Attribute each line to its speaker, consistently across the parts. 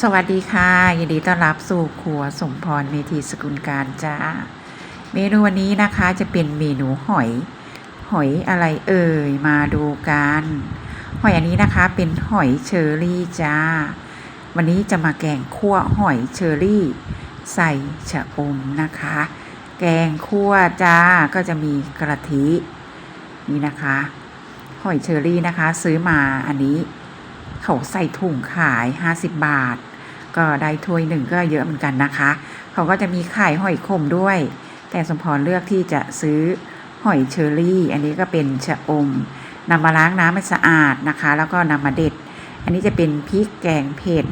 Speaker 1: สวัสดีค่ะ ยินดีต้อนรับสู่ครัวสมพรเมธีสกุลการจ้า เมนูวันนี้นะคะจะเป็นเมนูหอย หอยอะไรเอ่ยมาดูกัน หอยอันนี้นะคะเป็นหอยเชอรี่จ้า วันนี้จะมาแกงคั่วหอยเชอรี่ ใส่ชะอมนะคะ แกงคั่วจ้าก็จะมีกระทินี่นะคะ หอยเชอรี่นะคะ ซื้อมาอันนี้ เขาใส่ถุงขาย 50 บาท ก็ได้ถ้วยหนึ่งก็เยอะเหมือนกันนะคะ เขาก็จะมีขายหอยขมด้วย แต่สมพรเลือกที่จะซื้อหอยเชอรี่ อันนี้ก็เป็นชะอมนำมาล้างน้ำให้สะอาดนะคะ แล้วก็นำมาเด็ด อันนี้จะเป็นพริกแกงเผ็ด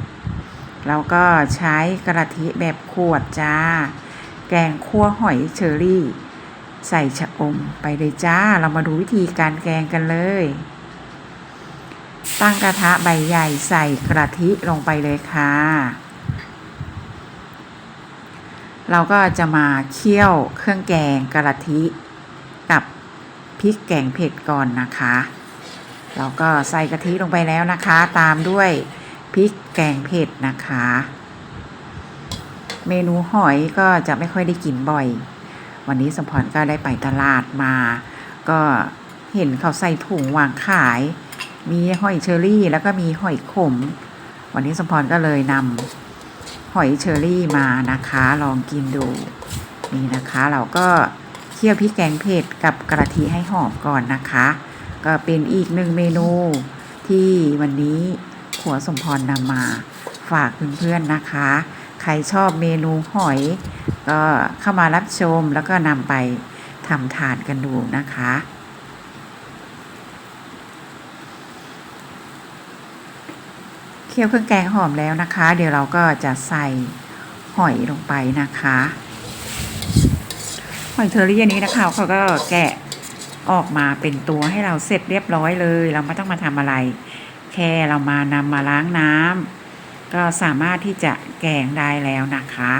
Speaker 1: แล้วก็ใช้กระทิแบบขวดจ้า แกงคั่วหอยเชอรี่ ใส่ชะอมไปเลยจ้า เรามาดูวิธีการแกงกันเลย ตั้งกระทะใบใหญ่ใส่กระทิลงไปเลยค่ะ เราก็จะมาเคี่ยวเครื่องแกงกระทิกับพริกแกงเผ็ดก่อนนะคะ เราก็ใส่กะทิลงไปแล้วนะคะ ตามด้วยพริกแกงเผ็ดนะคะ เมนูหอยก็จะไม่ค่อยได้กินบ่อย วันนี้สมพรก็ได้ไปตลาดมา ก็เห็นเขาใส่ถุงวางขาย มีหอยเชอรี่ แล้วก็มีหอยขม วันนี้สมพรก็เลยนำหอยเชอรี่มานะคะ ลองกินดู นี่นะคะ เราก็เคี่ยวพริกแกงเผ็ดกับกระทิให้หอมก่อนนะคะ ก็เป็นอีกหนึ่งเมนูที่วันนี้ขัวสมพรนำมาฝากเพื่อนๆนะคะ ใครชอบเมนูหอย ก็เข้ามารับชมแล้วก็นำไปทำทานกันดูนะคะ เคี่ยวเครื่องแกงหอมแล้วนะคะ เดี๋ยวเราก็จะใส่หอยลงไปนะคะ หอยเทอรี่อันนี้นะคะเขาก็แกะออกมาเป็นตัวให้เราเสร็จเรียบร้อยเลย เราไม่ต้องมาทำอะไร แค่เรามานำมาล้างน้ำก็สามารถที่จะแกงได้แล้วนะคะ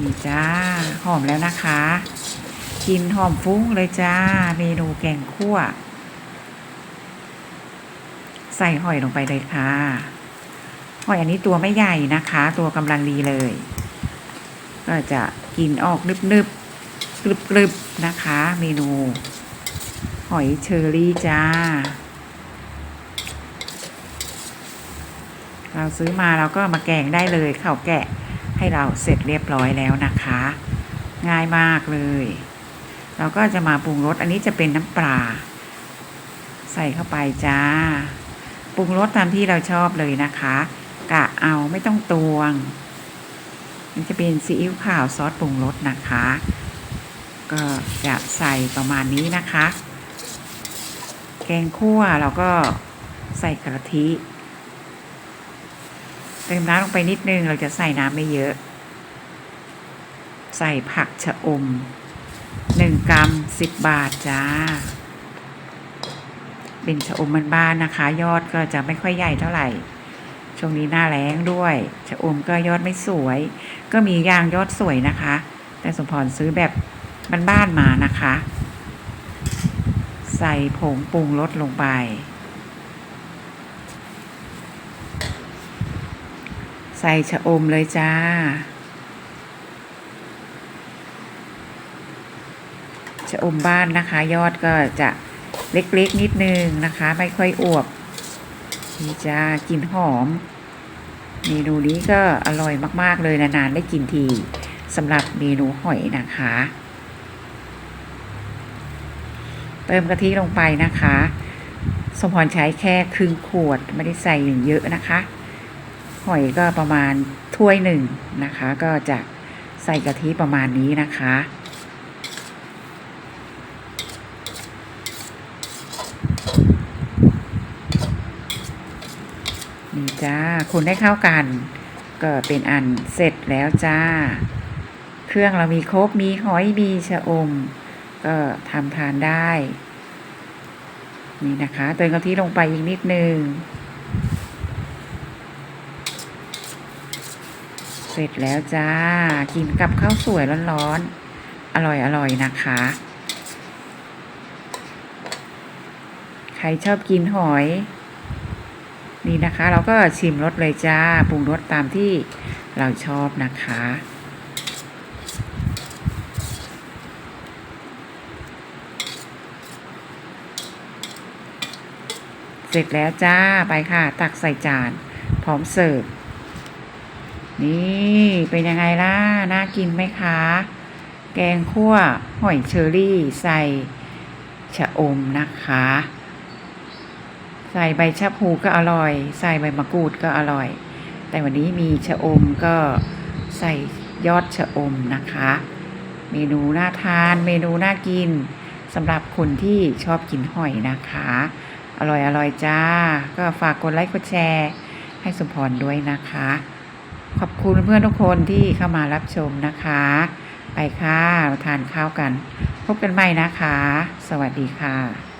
Speaker 1: นี่จ้าหอมแล้วนะคะ กินหอมฟุ้งเลยจ้า เมนูแกงคั่ว ใส่หอยลงไปเลยค่ะ หอยอันนี้ตัวไม่ใหญ่นะคะ ตัวกำลังดีเลย ก็จะกินออกนึบๆกรึบๆนะคะ เมนู หอยเชอรี่จ้า เราซื้อมาเราก็มาแกงได้เลยข้าวแกะให้เราเสร็จเรียบร้อยแล้วนะคะ ง่ายมากเลย เราก็จะมาปรุงรสอันนี้จะเป็นน้ำปลา ใส่เข้าไปจ้า ปรุงรสตามที่เราชอบเลยนะคะ กะเอาไม่ต้องตวง มันจะเป็นซีอิ๊วขาวซอสปรุงรสนะคะ ก็จะใส่ประมาณนี้นะคะ แกงคั่วเราก็ใส่กะทิเติมน้ำลงไปนิดนึงเราจะใส่น้ำไม่เยอะ ใส่ผักชะอม หนึ่งกรัมสิบบาทจ้า เป็นชะอมบ้านๆนะคะ ยอดก็จะไม่ค่อยใหญ่เท่าไหร่ ช่วงนี้หน้าแล้งด้วย ชะอมก็ยอดไม่สวย ก็มียางยอดสวยนะคะ แต่สมพรซื้อแบบบ้านๆมานะคะ ใส่ผงปรุงรสลงไป ใส่ชะอมเลยจ้า ชะอมบ้านนะคะ ยอดก็จะเล็กๆนิดนึงนะคะ ไม่ค่อยอวบนี่จ้ากลิ่นหอม เมนูนี้ก็อร่อยมากๆเลยนานๆได้กินทีสำหรับเมนูหอยนะคะ เติมกะทิลงไปนะคะ สมพรใช้แค่ครึ่งขวดไม่ได้ใส่เยอะนะคะ หอยก็ประมาณถ้วยหนึ่งนะคะ ก็จะใส่กะทิประมาณนี้นะคะ นี่ จ้าคนได้เข้ากัน ก็เป็นอันเสร็จแล้วจ้า เครื่องเรามีครบมีหอยมีชะอม ก็ทำทานได้ นี่นะคะเติมกะทิลงไปอีกนิดนึง เสร็จแล้วจ้า กินกับข้าวสวยร้อนๆ อร่อยๆนะคะใครชอบกินหอย นี่นะคะ เราก็ชิมรสเลยจ้าปรุงรสตามที่เราชอบนะคะ เสร็จแล้วจ้าไปค่ะ ตักใส่จานพร้อมเสิร์ฟนี่เป็นยังไงล่ะ น่ากินไหมคะ แกงคั่วหอยเชอรี่ใส่ชะอมนะคะ ใส่ใบชะพลูก็อร่อย ใส่ใบมะกรูดก็อร่อย แต่วันนี้มีชะอมก็ใส่ยอดชะอมนะคะ เมนูน่าทาน เมนูน่ากินสำหรับคนที่ชอบกินหอยนะคะ อร่อยอร่อยจ้า ก็ฝากกดไลค์กดแชร์ ให้สมพรด้วยนะคะ ขอบคุณเพื่อนทุกคนที่เข้ามารับชมนะคะ ไปค่ะทานข้าวกัน พบกันใหม่นะคะ สวัสดีค่ะ